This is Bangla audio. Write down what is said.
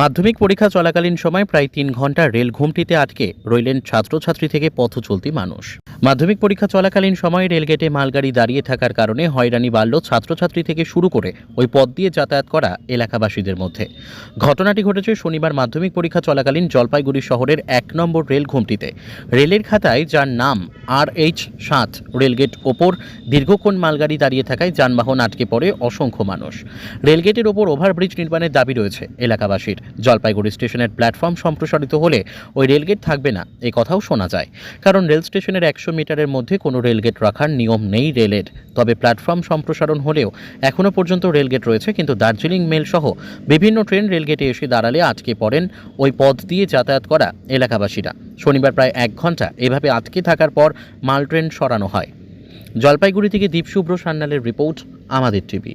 মাধ্যমিক পরীক্ষা চলাকালীন সময় প্রায় তিন ঘণ্টা রেল ঘুমটিতে আটকে রইলেন ছাত্রছাত্রী থেকে পথ চলতি মানুষ। মাধ্যমিক পরীক্ষা চলাকালীন সময় রেলগেটে মালগাড়ি দাঁড়িয়ে থাকার কারণে হয়রানি বাড়ল ছাত্রছাত্রী থেকে শুরু করে ওই পথ দিয়ে যাতায়াত করা এলাকাবাসীদের মধ্যে। ঘটনাটি ঘটেছে শনিবার মাধ্যমিক পরীক্ষা চলাকালীন জলপাইগুড়ি শহরের এক নম্বর রেল ঘুমটিতে। রেলের খাতায় যার নাম আর এইচ সাত রেলগেট ওপর দীর্ঘক্ষণ মালগাড়ি দাঁড়িয়ে থাকায় যানবাহন আটকে পড়ে অসংখ্য মানুষ। রেলগেটের ওপর ওভারব্রিজ নির্মাণের দাবি রয়েছে এলাকাবাসীর। জলপাইগুড়ি স্টেশনের প্ল্যাটফর্ম সম্প্রসারিত হলে ওই রেলগেট থাকবে না, এ কথাও শোনা যায়। কারণ রেল স্টেশনের একশো মিটারের মধ্যে কোনো রেলগেট রাখার নিয়ম নেই রেলের। তবে প্ল্যাটফর্ম সম্প্রসারণ হলেও এখনও পর্যন্ত রেলগেট রয়েছে, কিন্তু দার্জিলিং মেল সহ বিভিন্ন ট্রেন রেলগেটে এসে দাঁড়ালে আটকে পড়েন ওই পথ দিয়ে যাতায়াত করা এলাকাবাসীরা। শনিবার প্রায় এক ঘণ্টা এভাবে আটকে থাকার পর মাল ট্রেন সরানো হয়। জলপাইগুড়ি থেকে দীপশুভ্র সান্যালের রিপোর্ট, আমাদের টিভি।